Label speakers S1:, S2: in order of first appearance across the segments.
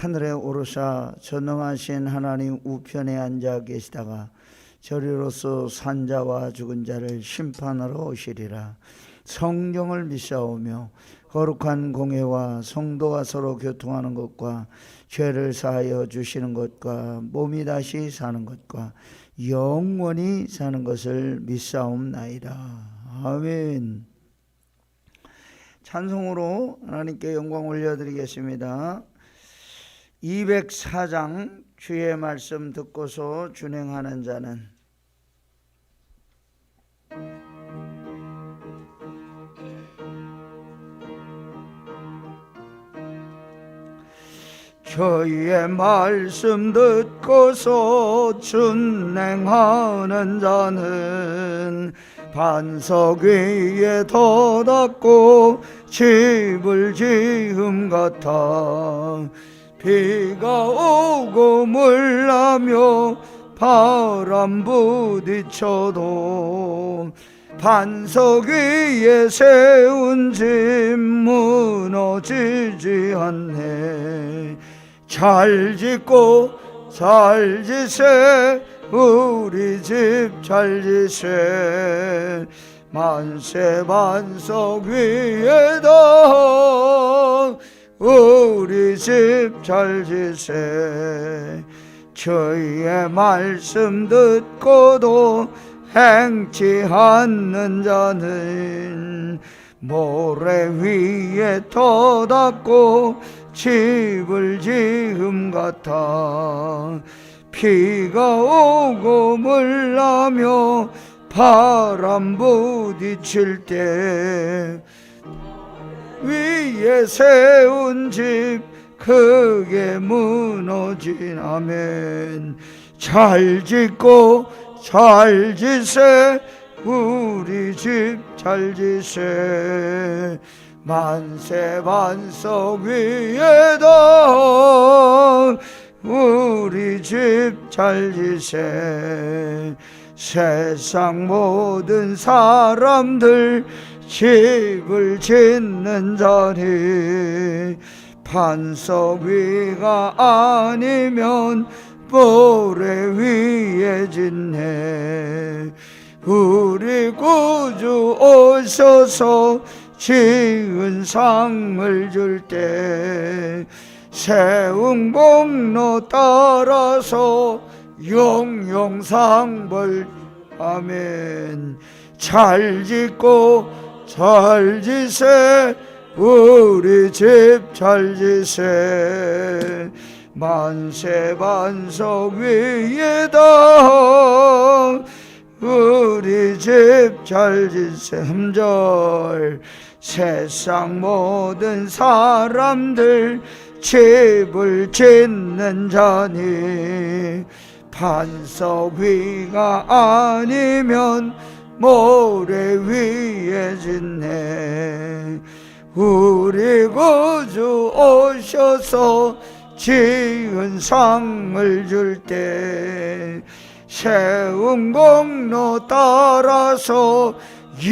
S1: 하늘에 오르사 전능하신 하나님 우편에 앉아 계시다가 저리로서 산자와 죽은 자를 심판하러 오시리라. 성경을 믿사오며 거룩한 공회와 성도와 서로 교통하는 것과 죄를 사하여 주시는 것과 몸이 다시 사는 것과 영원히 사는 것을 믿사옵나이다. 아멘. 찬송으로 하나님께 영광 올려드리겠습니다 204장 주의 말씀 듣고서 준행하는 자는 저희의 말씀 듣고서 준행하는 자는 반석 위에 덧닫고 집을 지음 같아 비가 오고 물나며 바람 부딪혀도 반석 위에 세운 집 무너지지 않네. 잘 짓고 잘 지세 우리 집 잘 지세. 만세 반석 위에다 우리 집 잘 지세. 저희의 말씀 듣고도 행치 않는 자는 모래 위에 터닫고 집을 지음 같아. 비가 오고 물나며 바람 부딪힐 때 위에 세운 집 크게 무너진 아멘. 잘 짓고 잘 지세. 우리 집 잘 지세. 만세 반석 위에다 우리 집 잘 지세. 세상 모든 사람들 집을 짓는 자리 반석 위가 아니면 모래 위에 짓네. 우리 구주 오셔서 지은 상을 줄 때 세운 공로 따라서 용용상벌. 아멘. 잘 짓고 잘 지세 우리 집 잘 지세. 만세 반석 위에다 우리 집 잘 지세. 함절 세상 모든 사람들 집을 짓는 자니 반석 위가 아니면 모래 위에 짓네. 우리 구주 오셔서 지은 상을 줄 때 세운 공로 따라서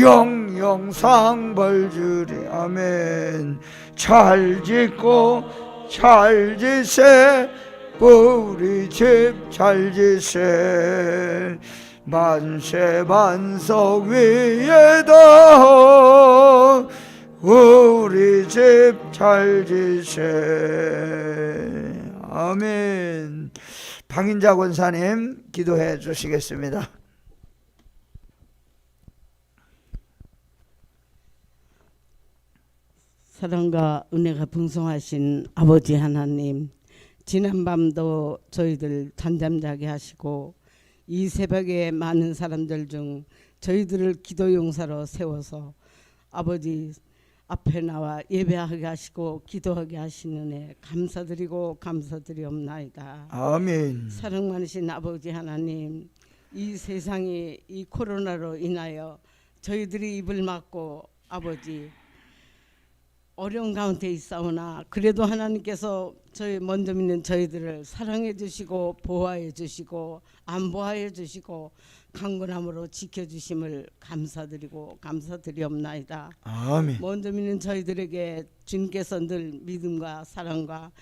S1: 영영상 벌 주리. 아멘. 잘 짓고 잘 지세. 우리 집 잘 지세 만세 반석 위에다 우리 집 잘 지세. 아멘. 방인자 권사님 기도해 주시겠습니다.
S2: 사랑과 은혜가 풍성하신 아버지 하나님 지난 밤도 저희들 잠잠 자게 하시고 이 새벽에 많은 사람들 중 저희들을 기도 용사로 세워서 아버지 앞에 나와 예배하게 하시고 기도하게 하시는 애 감사드리고 감사드리옵나이다.
S1: 아멘.
S2: 사랑 많으신 아버지 하나님, 이 세상이 이 코로나로 인하여 저희들이 입을 막고 아버지 어려운 가운데 있사오나 그래도 하나님께서 저희 먼저 믿는 저희들을 사랑해 주시고 보호해 주시고 안보하여 주시고 강건함으로 지켜 주심을 감사드리고 감사드리옵나이다.
S1: 아멘.
S2: 먼저 믿는 저희들에게 주님께서 늘 믿음과 사랑과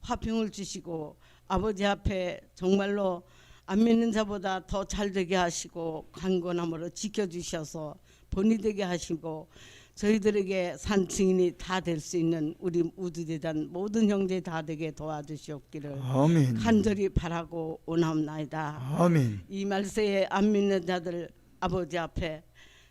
S2: 화평을 주시고 아버지 앞에 정말로 안 믿는 자보다 더 잘 되게 하시고 강건함으로 지켜 주셔서 본이 되게 하시고 저희들에게 산 증인이 다 될 수 있는 우리 우두대단 모든 형제 다 되게 도와주시옵기를
S1: 아멘.
S2: 간절히 바라고 원합나이다.
S1: 아멘.
S2: 이 말세에 안 믿는 자들 아버지 앞에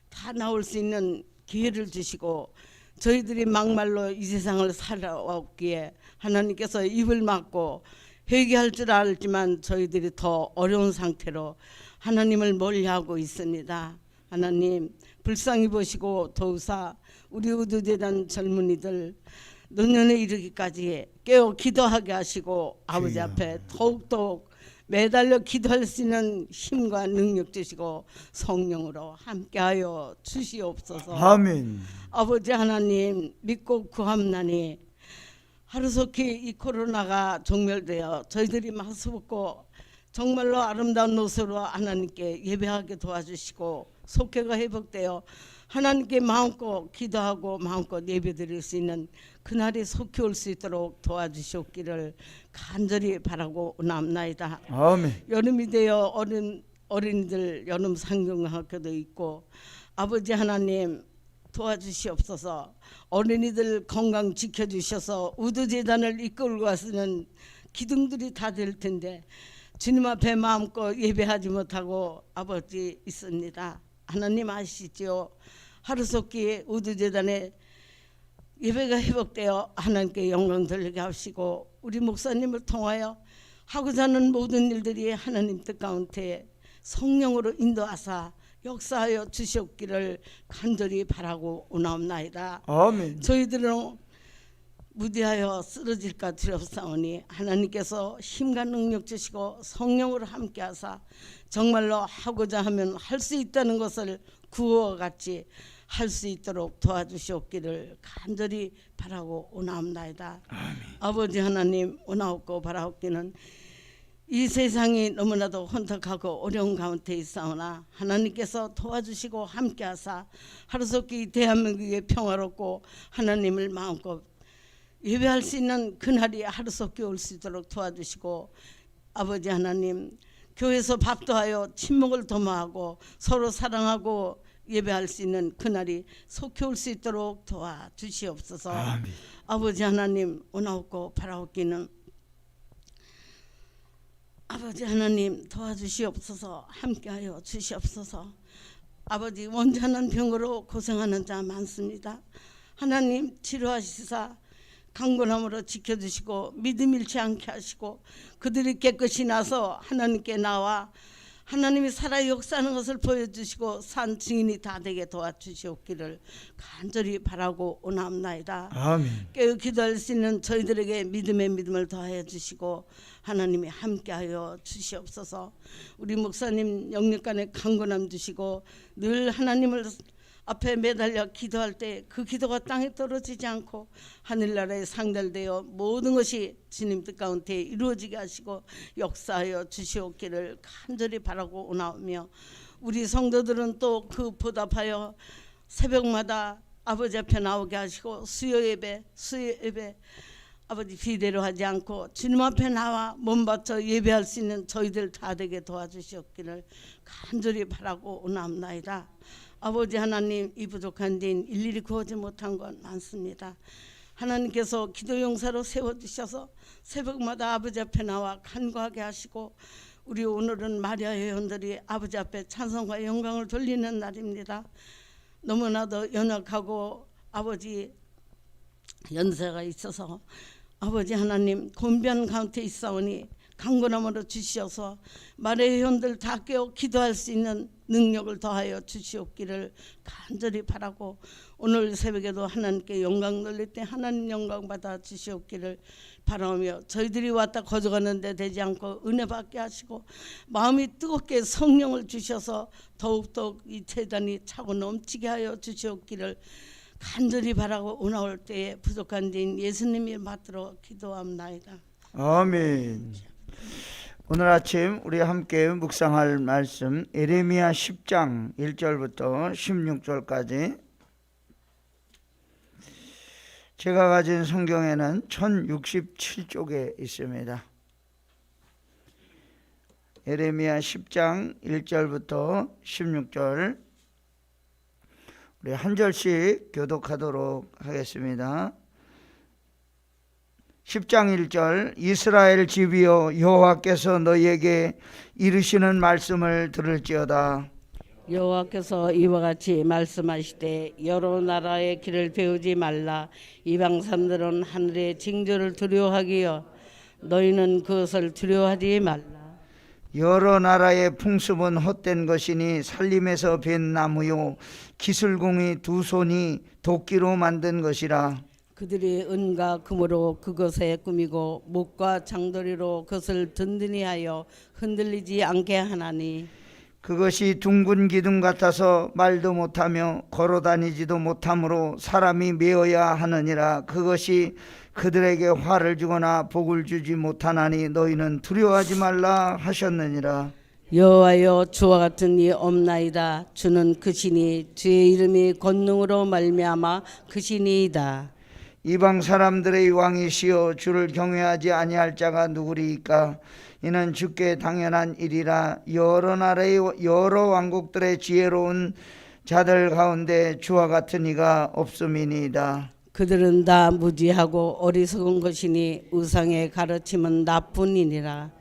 S2: 다 나올 수 있는 기회를 주시고 저희들이 막말로 이 세상을 살아왔기에 하나님께서 입을 막고 회개할 줄 알지만 저희들이 더 어려운 상태로 하나님을 멀리하고 있습니다. 하나님 불쌍히 보시고 도우사 우리 우두대단 젊은이들 노년에 이르기까지 깨어 기도하게 하시고 아버지
S1: 주여.
S2: 앞에 더욱더욱 매달려 기도할 수 있는 힘과 능력 주시고 성령으로 함께하여 주시옵소서.
S1: 아멘.
S2: 아버지 하나님 믿고 구함나니 하루속히 이 코로나가 종멸되어 저희들이 마스붙고 정말로 아름다운 모습으로 하나님께 예배하게 도와주시고 속회가 회복되어 하나님께 마음껏 기도하고 마음껏 예배드릴 수 있는 그날이 속히 올 수 있도록 도와주시옵기를 간절히 바라고 남나이다.
S1: 아멘.
S2: 여름이 되어 어린 어린이들 여름 상경학교도 있고 아버지 하나님 도와주시옵소서 어린이들 건강 지켜주셔서 우두재단을 이끌고 가시는 기둥들이 다 될 텐데 주님 앞에 마음껏 예배하지 못하고 아버지 있습니다 하나님 아시지요 하루속히 우두재단에 예배가 회복되어 하나님께 영광 돌리게 하시고 우리 목사님을 통하여 하고자 하는 모든 일들이 하나님 뜻 가운데 성령으로 인도하사 역사하여 주시옵기를 간절히 바라고 오나옵나이다.
S1: 아멘.
S2: 저희들은 무디하여 쓰러질까 두렵사오니 하나님께서 힘과 능력 주시고 성령으로 함께하사 정말로 하고자 하면 할 수 있다는 것을 구호와 같이 할 수 있도록 도와주시옵기를 간절히 바라고 오나옵나이다. 아버지 하나님 오나옵고 바라옵기는 이 세상이 너무나도 혼탁하고 어려운 가운데 있사오나 하나님께서 도와주시고 함께하사 하루속히 대한민국이 평화롭고 하나님을 마음껏 예배할 수 있는 그날이 하루속히 올 수 있도록 도와주시고 아버지 하나님 교회에서 밥도 하여 친목을 도모하고 서로 사랑하고 예배할 수 있는 그날이 속히 올 수 있도록 도와주시옵소서.
S1: 아멘.
S2: 아버지 하나님 오나옵고 바라옵기는 아버지 하나님 도와주시옵소서 함께하여 주시옵소서. 아버지 원전한 병으로 고생하는 자 많습니다. 하나님 치료하시사 강건함으로 지켜주시고 믿음 잃지 않게 하시고 그들이 깨끗이 나서 하나님께 나와 하나님이 살아 역사하는 것을 보여주시고 산 증인이 다 되게 도와주시옵기를 간절히 바라고 오나옵나이다
S1: 아멘.
S2: 깨어 기도할 수 있는 저희들에게 믿음의 믿음을 더하여 주시고 하나님이 함께하여 주시옵소서. 우리 목사님 영육간에 강건함 주시고 늘 하나님을 앞에 매달려 기도할 때 그 기도가 땅에 떨어지지 않고 하늘나라에 상달되어 모든 것이 주님 뜻 가운데 이루어지게 하시고 역사하여 주시옵기를 간절히 바라고 오나오며 우리 성도들은 또 그 보답하여 새벽마다 아버지 앞에 나오게 하시고 수요 예배 수요 예배 아버지 비대로 하지 않고 주님 앞에 나와 몸 바쳐 예배할 수 있는 저희들 다 되게 도와주시옵기를 간절히 바라고 오나옵나이다. 아버지 하나님 이 부족한 데인 일일이 구하지 못한 건 많습니다. 하나님께서 기도 용사로 세워주셔서 새벽마다 아버지 앞에 나와 간구하게 하시고 우리 오늘은 마리아 회원들이 아버지 앞에 찬송과 영광을 돌리는 날입니다. 너무나도 연약하고 아버지 연세가 있어서 아버지 하나님 곤변 가운데 있사오니 강건함으로 주시어서 말의 회원들 다 깨어 기도할 수 있는 능력을 더하여 주시옵기를 간절히 바라고 오늘 새벽에도 하나님께 영광 돌릴 때 하나님 영광 받아 주시옵기를 바라며 저희들이 왔다 거저가는데 되지 않고 은혜 받게 하시고 마음이 뜨겁게 성령을 주셔서 더욱더욱 이 재단이 차고 넘치게 하여 주시옵기를 간절히 바라고 오나올 때에 부족한 데인 예수님이 받들어 기도합나이다.
S1: 아멘. 오늘 아침 우리 함께 묵상할 말씀 에레미야 10장 1절부터 16절까지 제가 가진 성경에는 1067쪽에 있습니다. 에레미야 10장 1절부터 16절 우리 한 절씩 교독하도록 하겠습니다. 10장 1절 이스라엘 집이여 여호와께서 너희에게 이르시는 말씀을 들을지어다.
S2: 여호와께서 이와 같이 말씀하시되 여러 나라의 길을 배우지 말라. 이방 사람들은 하늘의 징조를 두려워하기여 너희는 그것을 두려워하지 말라.
S1: 여러 나라의 풍습은 헛된 것이니 살림에서 벤 나무요 기술공이 두 손이 도끼로 만든 것이라
S2: 그들이 은과 금으로 그것에 꾸미고 목과 장도리로 그것을 든든히 하여 흔들리지 않게 하나니
S1: 그것이 둥근 기둥 같아서 말도 못하며 걸어 다니지도 못하므로 사람이 메어야 하느니라. 그것이 그들에게 화를 주거나 복을 주지 못하나니 너희는 두려워하지 말라 하셨느니라.
S2: 여호와여 주와 같은 이 없나이다. 주는 그 신이 주의 이름이 권능으로 말미암아 그 신이이다
S1: 이방 사람들의 왕이시여 주를 경외하지 아니할 자가 누구리이까? 이는 주께 당연한 일이라 여러 나라의 여러 왕국들의 지혜로운 자들 가운데 주와 같은 이가 없음이니이다.
S2: 그들은 다 무지하고 어리석은 것이니 우상의 가르침은 나뿐이니라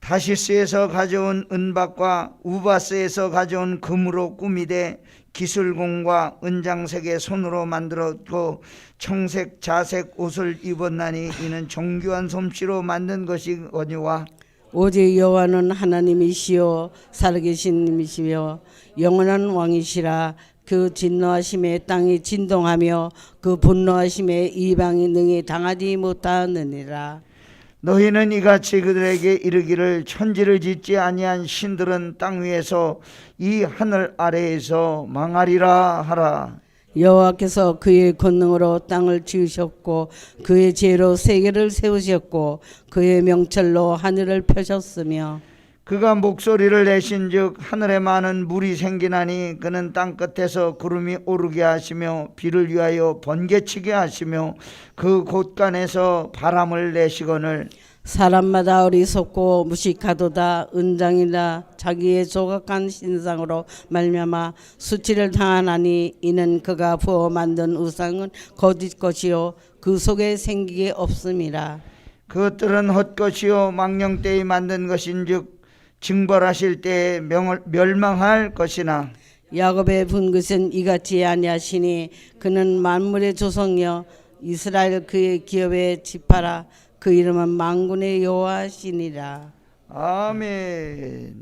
S1: 다시스에서 가져온 은박과 우바스에서 가져온 금으로 꾸미되 기술공과 은장색의 손으로 만들었고 청색 자색 옷을 입었나니 이는 정교한 솜씨로 만든 것이거니와
S2: 오직 여호와는 하나님이시요 살아계신 님이시며 영원한 왕이시라. 그 진노하심에 땅이 진동하며 그 분노하심에 이방이 능히 당하지 못하느니라
S1: 너희는 이같이 그들에게 이르기를 천지를 짓지 아니한 신들은 땅 위에서 이 하늘 아래에서 망하리라 하라.
S2: 여호와께서 그의 권능으로 땅을 지으셨고 그의 지혜로 세계를 세우셨고 그의 명철로 하늘을 펴셨으며
S1: 그가 목소리를 내신즉 하늘에 많은 물이 생기나니 그는 땅 끝에서 구름이 오르게 하시며 비를 위하여 번개치게 하시며 그 곳간에서 바람을 내시거늘.
S2: 사람마다 어리석고 무식하도다. 은장이다 자기의 조각한 신상으로 말미암아 수치를 당하나니 이는 그가 부어 만든 우상은 거짓 것이요 그 속에 생기게 없음이라.
S1: 그것들은 헛것이요 망령 때에 만든 것인즉 징벌하실 때에 명을- 멸망할 것이나
S2: 야곱의 분긋은 이같이 아니하시니 그는 만물의 조성이여 이스라엘 그의 기업에 지파라 그 이름은 만군의 여호와시니라
S1: 아멘.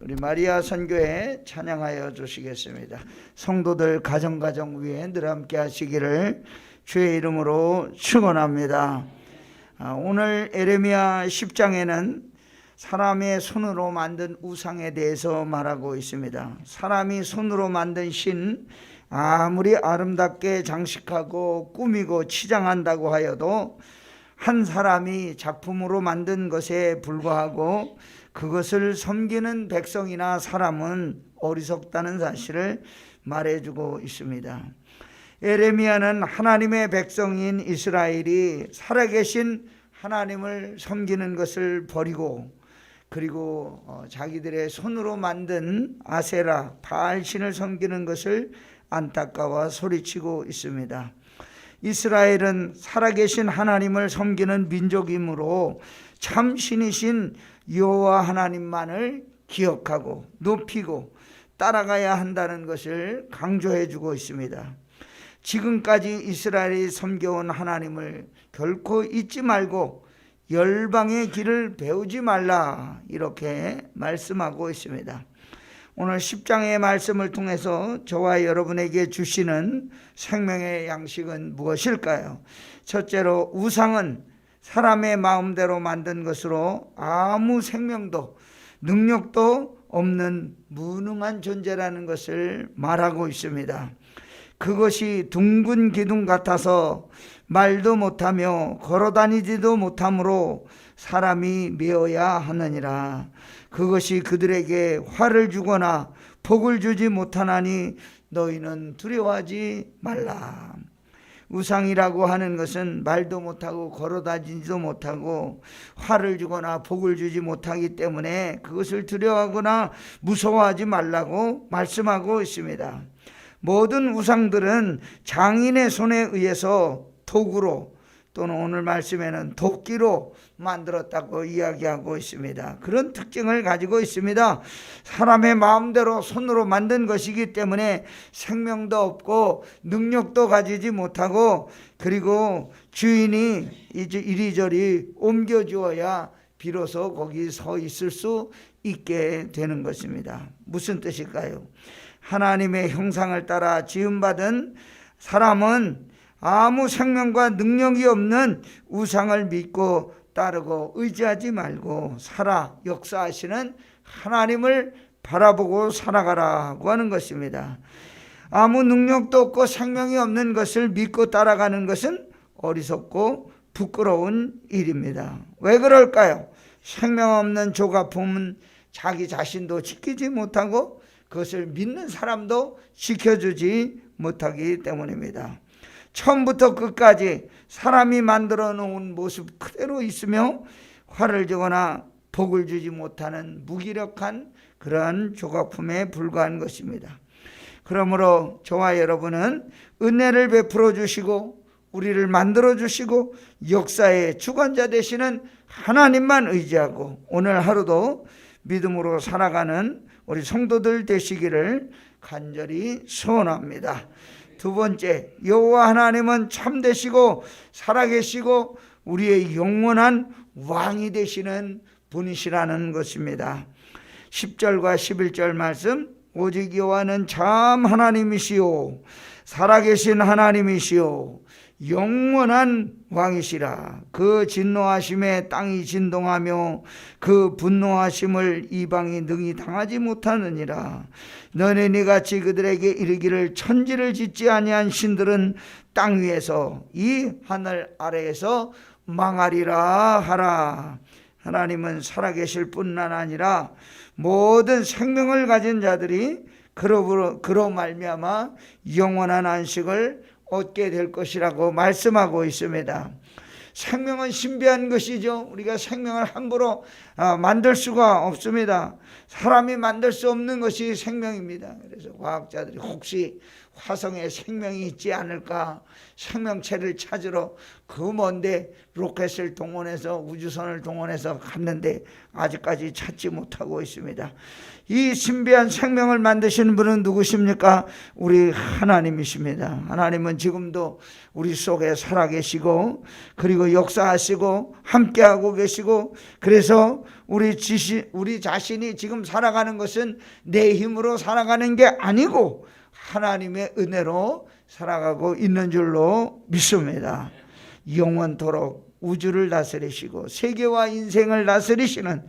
S1: 우리 마리아 선교회 찬양하여 주시겠습니다. 성도들 가정 가정 위에 늘 함께 하시기를 주의 이름으로 축원합니다. 아, 오늘 에레미야 10장에는 사람의 손으로 만든 우상에 대해서 말하고 있습니다. 사람이 손으로 만든 신 아무리 아름답게 장식하고 꾸미고 치장한다고 하여도 한 사람이 작품으로 만든 것에 불과하고 그것을 섬기는 백성이나 사람은 어리석다는 사실을 말해주고 있습니다. 에레미야는 하나님의 백성인 이스라엘이 살아계신 하나님을 섬기는 것을 버리고 그리고 어, 자기들의 손으로 만든 아세라 바알신을 섬기는 것을 안타까워 소리치고 있습니다. 이스라엘은 살아계신 하나님을 섬기는 민족이므로 참 신이신 여호와 하나님만을 기억하고 높이고 따라가야 한다는 것을 강조해 주고 있습니다. 지금까지 이스라엘이 섬겨온 하나님을 결코 잊지 말고 열방의 길을 배우지 말라 이렇게 말씀하고 있습니다. 오늘 10장의 말씀을 통해서 저와 여러분에게 주시는 생명의 양식은 무엇일까요? 첫째로 우상은 사람의 마음대로 만든 것으로 아무 생명도 능력도 없는 무능한 존재라는 것을 말하고 있습니다. 그것이 둥근 기둥 같아서 말도 못하며 걸어 다니지도 못하므로 사람이 메어야 하느니라. 그것이 그들에게 화를 주거나 복을 주지 못하나니 너희는 두려워하지 말라. 우상이라고 하는 것은 말도 못하고 걸어 다니지도 못하고 화를 주거나 복을 주지 못하기 때문에 그것을 두려워하거나 무서워하지 말라고 말씀하고 있습니다. 모든 우상들은 장인의 손에 의해서 도구로 또는 오늘 말씀에는 도끼로 만들었다고 이야기하고 있습니다. 그런 특징을 가지고 있습니다. 사람의 마음대로 손으로 만든 것이기 때문에 생명도 없고 능력도 가지지 못하고 그리고 주인이 이제 이리저리 옮겨 주어야 비로소 거기 서 있을 수 있게 되는 것입니다. 무슨 뜻일까요? 하나님의 형상을 따라 지음받은 사람은 아무 생명과 능력이 없는 우상을 믿고 따르고 의지하지 말고 살아 역사하시는 하나님을 바라보고 살아가라고 하는 것입니다. 아무 능력도 없고 생명이 없는 것을 믿고 따라가는 것은 어리석고 부끄러운 일입니다. 왜 그럴까요? 생명 없는 조각품은 자기 자신도 지키지 못하고 그것을 믿는 사람도 지켜주지 못하기 때문입니다. 처음부터 끝까지 사람이 만들어 놓은 모습 그대로 있으며 화를 주거나 복을 주지 못하는 무기력한 그러한 조각품에 불과한 것입니다. 그러므로 저와 여러분은 은혜를 베풀어 주시고 우리를 만들어 주시고 역사의 주관자 되시는 하나님만 의지하고 오늘 하루도 믿음으로 살아가는 우리 성도들 되시기를 간절히 소원합니다. 두 번째, 여호와 하나님은 참되시고 살아계시고 우리의 영원한 왕이 되시는 분이시라는 것입니다. 10절과 11절 말씀 오직 여호와는 참 하나님이시요 살아계신 하나님이시요 영원한 왕이시라. 그 진노하심에 땅이 진동하며 그 분노하심을 이방이 능히 당하지 못하느니라. 너네 니 같이 그들에게 이르기를 천지를 짓지 아니한 신들은 땅 위에서 이 하늘 아래에서 망하리라 하라. 하나님은 살아계실 뿐만 아니라 모든 생명을 가진 자들이 그로 그로 말미암아 영원한 안식을 얻게 될 것이라고 말씀하고 있습니다. 생명은 신비한 것이죠. 우리가 생명을 함부로 아, 만들 수가 없습니다. 사람이 만들 수 없는 것이 생명입니다. 그래서 과학자들이 혹시 화성에 생명이 있지 않을까 생명체를 찾으러 그 먼데 로켓을 동원해서 우주선을 동원해서 갔는데 아직까지 찾지 못하고 있습니다. 이 신비한 생명을 만드시는 분은 누구십니까? 우리 하나님이십니다. 하나님은 지금도 우리 속에 살아계시고 그리고 역사하시고 함께하고 계시고 그래서 우리 지시, 우리 자신이 지금 살아가는 것은 내 힘으로 살아가는 게 아니고 하나님의 은혜로 살아가고 있는 줄로 믿습니다. 영원토록 우주를 다스리시고 세계와 인생을 다스리시는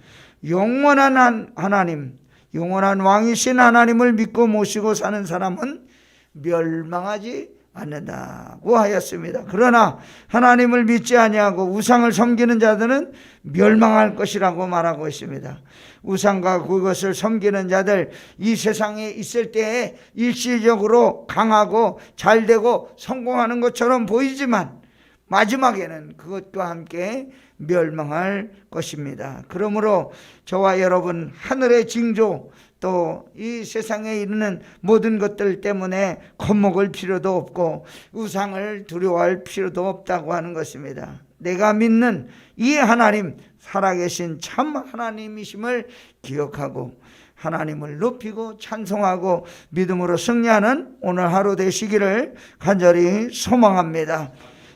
S1: 영원한 하나님, 영원한 왕이신 하나님을 믿고 모시고 사는 사람은 멸망하지 않는다고 하였습니다. 그러나 하나님을 믿지 아니하고 우상을 섬기는 자들은 멸망할 것이라고 말하고 있습니다. 우상과 그것을 섬기는 자들 이 세상에 있을 때에 일시적으로 강하고 잘되고 성공하는 것처럼 보이지만 마지막에는 그것과 함께 멸망할 것입니다. 그러므로 저와 여러분 하늘의 징조 또 이 세상에 이르는 모든 것들 때문에 겁먹을 필요도 없고 우상을 두려워할 필요도 없다고 하는 것입니다. 내가 믿는 이 하나님 살아계신 참 하나님이심을 기억하고 하나님을 높이고 찬송하고 믿음으로 승리하는 오늘 하루 되시기를 간절히 소망합니다.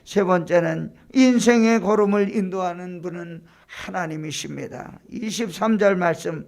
S1: 세 번째는 인생의 걸음을 인도하는 분은 하나님이십니다. 23절 말씀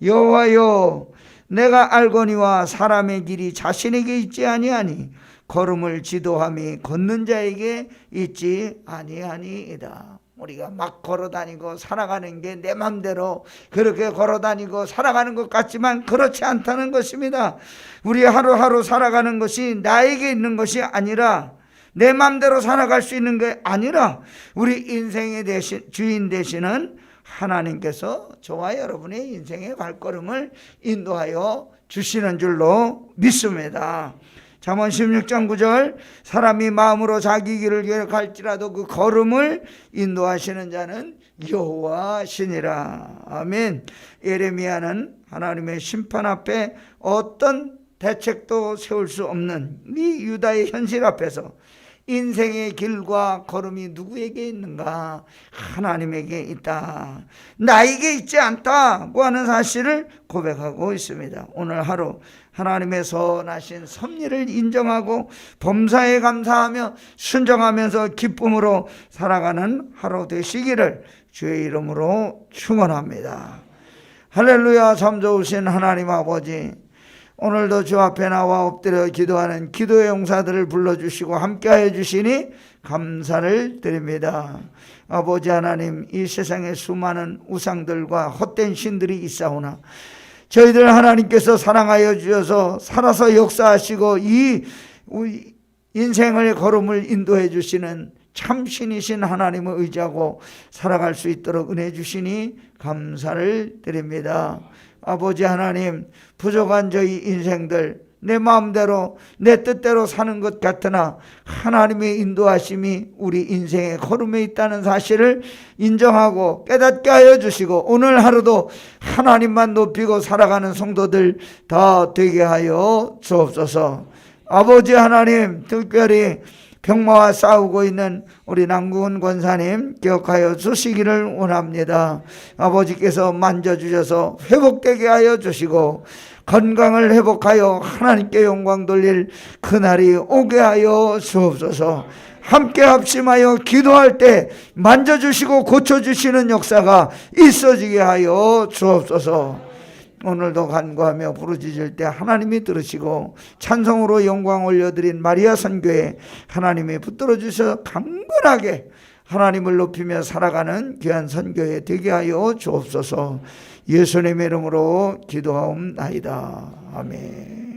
S1: 여호와여 내가 알거니와 사람의 길이 자신에게 있지 아니하니 걸음을 지도함이 걷는 자에게 있지 아니하니이다. 우리가 막 걸어 다니고 살아가는 게 내 맘대로 그렇게 걸어 다니고 살아가는 것 같지만 그렇지 않다는 것입니다. 우리 하루하루 살아가는 것이 나에게 있는 것이 아니라 내 맘대로 살아갈 수 있는 게 아니라 우리 인생의 대신 주인 되시는 하나님께서 저와 여러분의 인생의 발걸음을 인도하여 주시는 줄로 믿습니다. 잠언 16장 9절 사람이 마음으로 자기 길을 계획할지라도 그 걸음을 인도하시는 자는 여호와시니라. 아멘. 예레미야는 하나님의 심판 앞에 어떤 대책도 세울 수 없는 이 유다의 현실 앞에서 인생의 길과 걸음이 누구에게 있는가? 하나님에게 있다. 나에게 있지 않다고 하는 사실을 고백하고 있습니다. 오늘 하루 하나님의 선하신 섭리를 인정하고 범사에 감사하며 순정하면서 기쁨으로 살아가는 하루 되시기를 주의 이름으로 축원합니다. 할렐루야 참 좋으신 하나님 아버지 오늘도 주 앞에 나와 엎드려 기도하는 기도의 용사들을 불러주시고 함께하여 주시니 감사를 드립니다. 아버지 하나님 이 세상에 수많은 우상들과 헛된 신들이 있사오나 저희들 하나님께서 사랑하여 주셔서 살아서 역사하시고 이 인생을 걸음을 인도해 주시는 참신이신 하나님을 의지하고 살아갈 수 있도록 은혜 주시니 감사를 드립니다. 아버지 하나님 부족한 저희 인생들 내 마음대로 내 뜻대로 사는 것 같으나 하나님의 인도하심이 우리 인생의 걸음에 있다는 사실을 인정하고 깨닫게 하여 주시고 오늘 하루도 하나님만 높이고 살아가는 성도들 다 되게 하여 주옵소서. 아버지 하나님 특별히 병마와 싸우고 있는 우리 남궁훈 권사님 기억하여 주시기를 원합니다. 아버지께서 만져주셔서 회복되게 하여 주시고 건강을 회복하여 하나님께 영광 돌릴 그날이 오게 하여 주옵소서. 함께 합심하여 기도할 때 만져주시고 고쳐주시는 역사가 있어지게 하여 주옵소서. 오늘도 간구하며 부르짖을 때 하나님이 들으시고 찬송으로 영광 올려드린 마리아 선교에 하나님이 붙들어 주셔 강건하게 하나님을 높이며 살아가는 귀한 선교에 되게 하여 주옵소서 예수님의 이름으로 기도하옵나이다. 아멘.